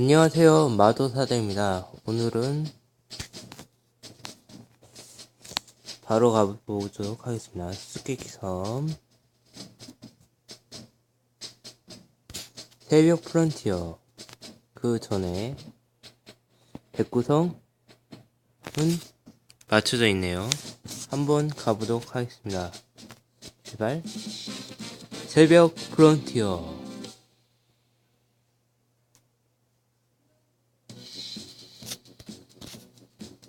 안녕하세요. 마도사대입니다. 오늘은 바로 가보도록 하겠습니다. 수수께끼 섬 새벽 프런티어 그 전에 백구성은 맞춰져 있네요. 한번 가보도록 하겠습니다. 제발 새벽 프런티어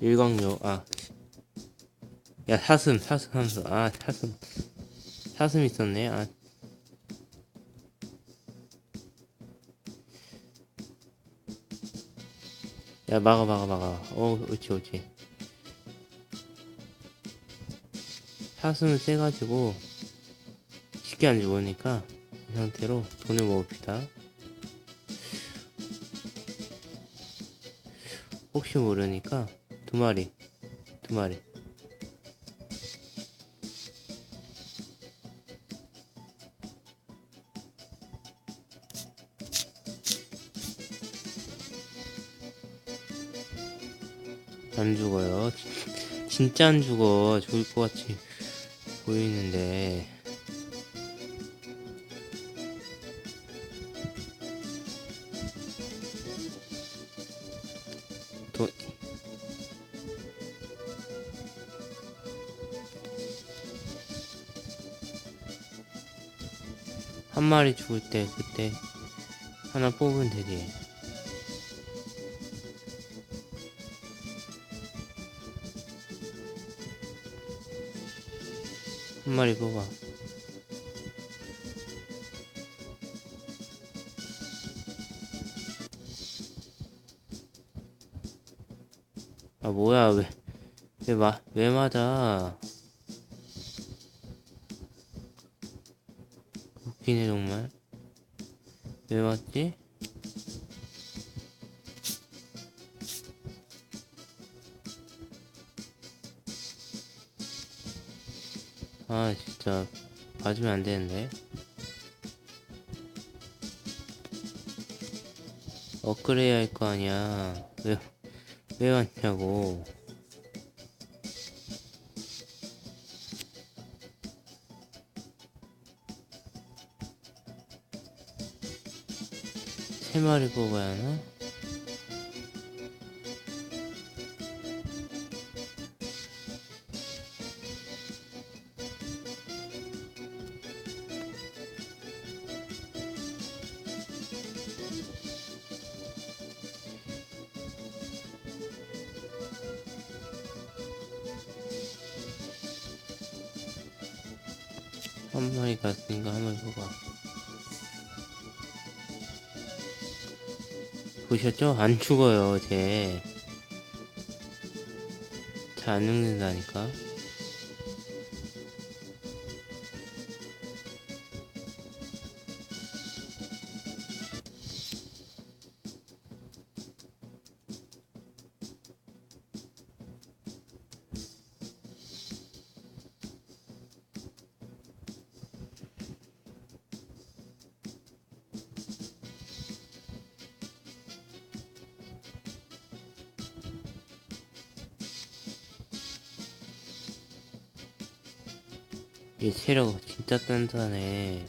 일광요 아. 야 사슴 사슴 사슴 아 사슴 사슴 있었네 아 야, 막아, 막아, 막아. 어, 옳지, 옳지. 사슴은 세가지고, 쉽게 안 죽으니까, 이 상태로 돈을 모읍시다. 혹시 모르니까, 두 마리, 두 마리. 안 죽어요. 진짜 안 죽어. 죽을 것 같이 보이는데. 한 마리 죽을 때 그때 하나 뽑으면 되지. 한 마리 뽑아. 아 뭐야 왜왜 마, 왜 맞아 웃기네 정말. 왜 맞지? 아 진짜. 맞으면 안 되는데. 업그레이드 할 거 아니야. 왜, 왜 왔냐고 세 마리 뽑아야 하나? 한 마리 갔으니까 한 마리 뽑아 보셨죠? 안 죽어요, 쟤. 잘 안 죽는다니까. 얘 체력 진짜 단단해.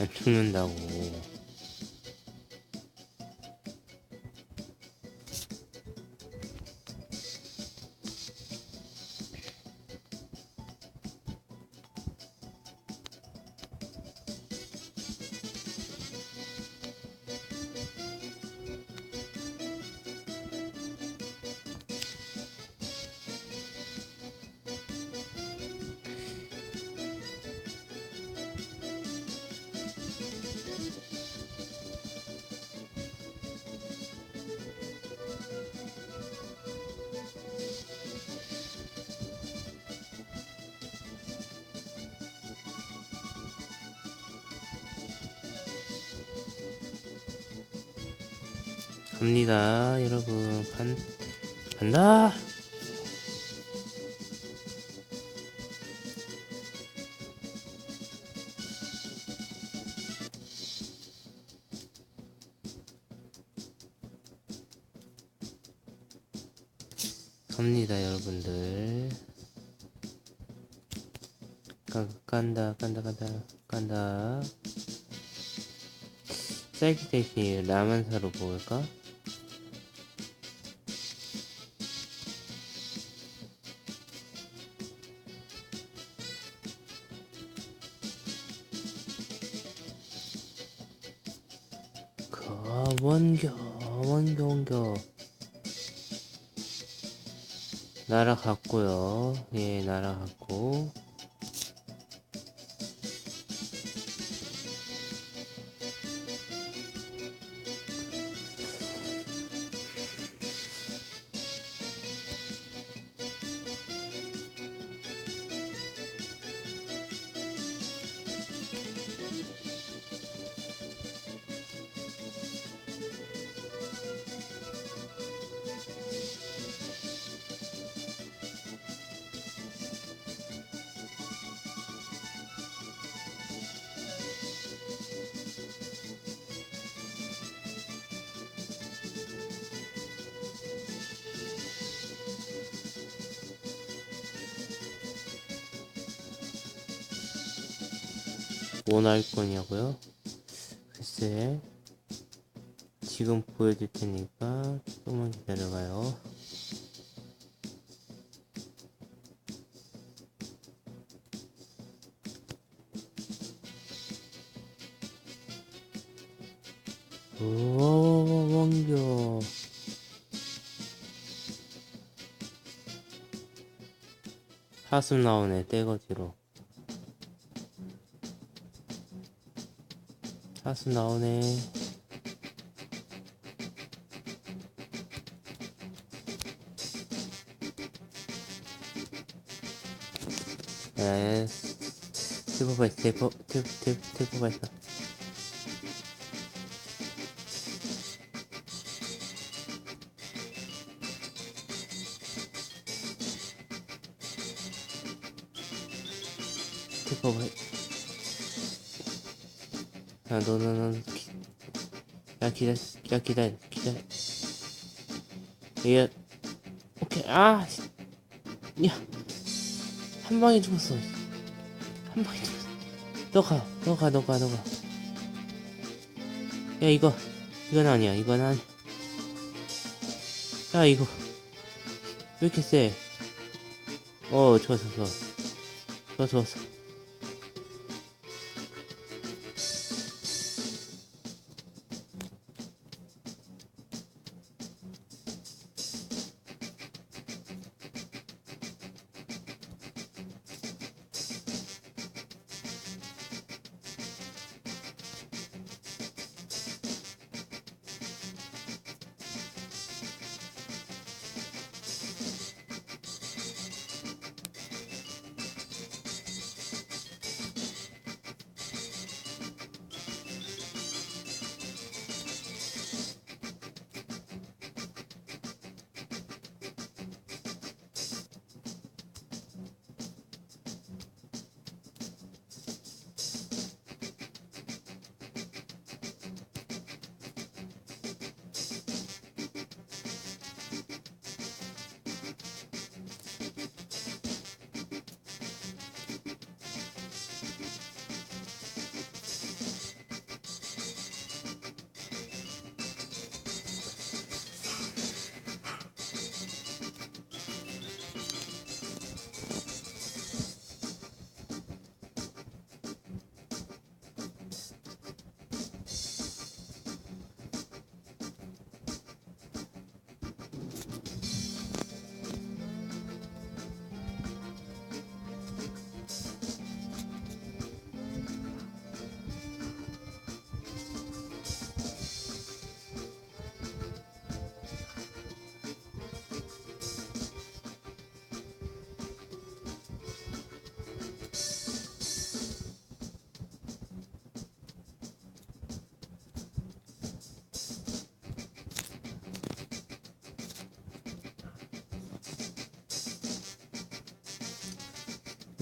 안 죽는다고. 갑니다 여러분. 반 간다. 갑니다 여러분들. 가, 간다 간다 간다 간다. 셀기 대신 라만사로 먹을까? 원겨 원겨 원겨 날아갔고요. 예 날아갔고 원할 거냐고요? 글쎄 지금 보여줄 테니까 조금만 기다려봐요. 오 원겨. 사슴 나오네 떼거지로 사슴 나오네 에 테이프 발사 테이프 테이프 테이프 테이프 발사 테이프 발 야, 너, 너, 너, 기, 야, 기다려, 야, 기다려, 기다려. 야, 오케이, 아, 씨. 야, 한 방에 죽었어. 한 방에 죽었어. 너 가, 너 가, 너 가, 너 가. 야, 이거, 이건 아니야, 이건 아니. 야, 이거, 왜 이렇게 세? 어, 좋았어, 좋았어. 좋았어, 좋았어.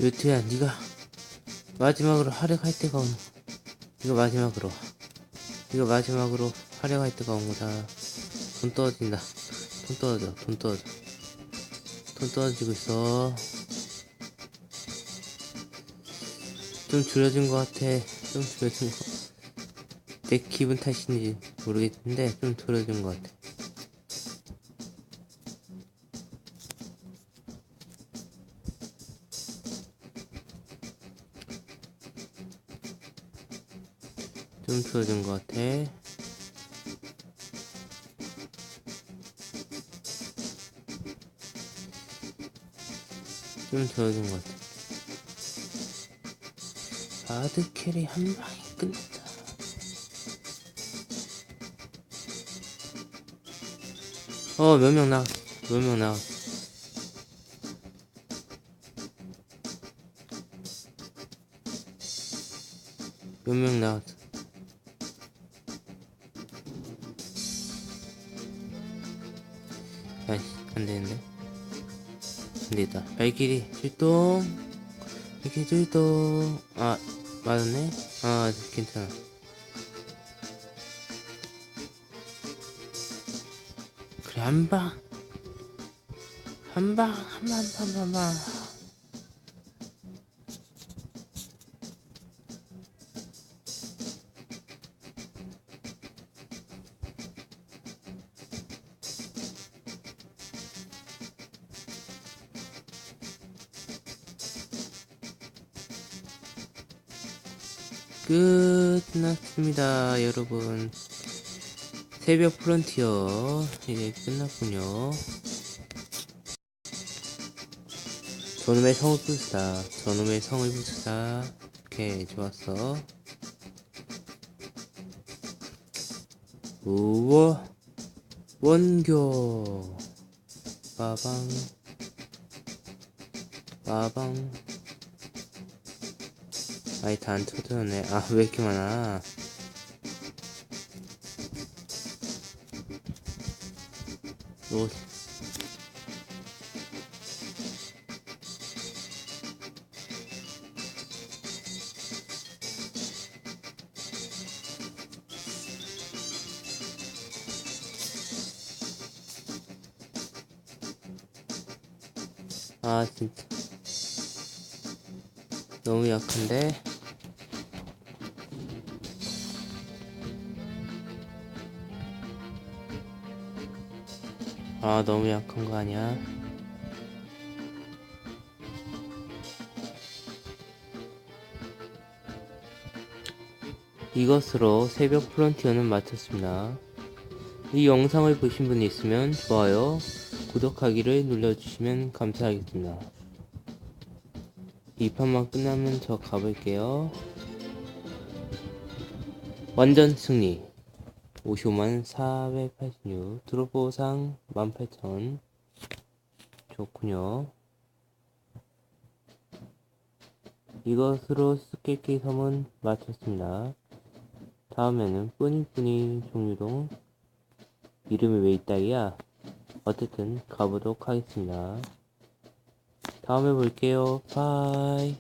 유트야 네가 마지막으로 활약할 때가 온 이거 마지막으로 이거 마지막으로 활약할 때가 온 거다 돈 떨어진다 돈 떨어져 돈 떨어져 좀 떨어지고 있어. 좀 줄여진 것 같아. 좀 줄여진 것. 내 기분 탓인지 모르겠는데 좀 줄여진 것 같아. 좀 줄어든 것 같아. 좀 줄어든 것 같아. 바드 캐리 한 방에 끝났다. 어, 몇 명 나갔어. 몇명 나갔어. 몇명 나갔어. 발길이 출동. 발길이 출동. 아, 맞았네? 아, 괜찮아. 그래, 한 방. 한 방, 한 방, 한 방, 한 방. 끝났습니다, 여러분. 새벽 프론티어 이제 끝났군요. 저놈의 성을 부수다. 저놈의 성을 부수다. 오케이, 좋았어. 우와, 원교. 빠방. 빠방. 아이 다안 터졌네. 아 왜 이렇게 많아? 오. 아 진짜 너무 약한데. 아 너무 약한 거 아니야? 이것으로 새벽 프론티어는 마쳤습니다. 이 영상을 보신 분이 있으면 좋아요, 구독하기를 눌러주시면 감사하겠습니다. 이 판만 끝나면 저 가볼게요. 완전 승리. 55만 486 드롭보상 18,000 좋군요. 이것으로 스케이트 섬은 마쳤습니다. 다음에는 뿌니뿌니 종류동 이름이 왜 있다이야? 어쨌든 가보도록 하겠습니다. 다음에 볼게요. 바이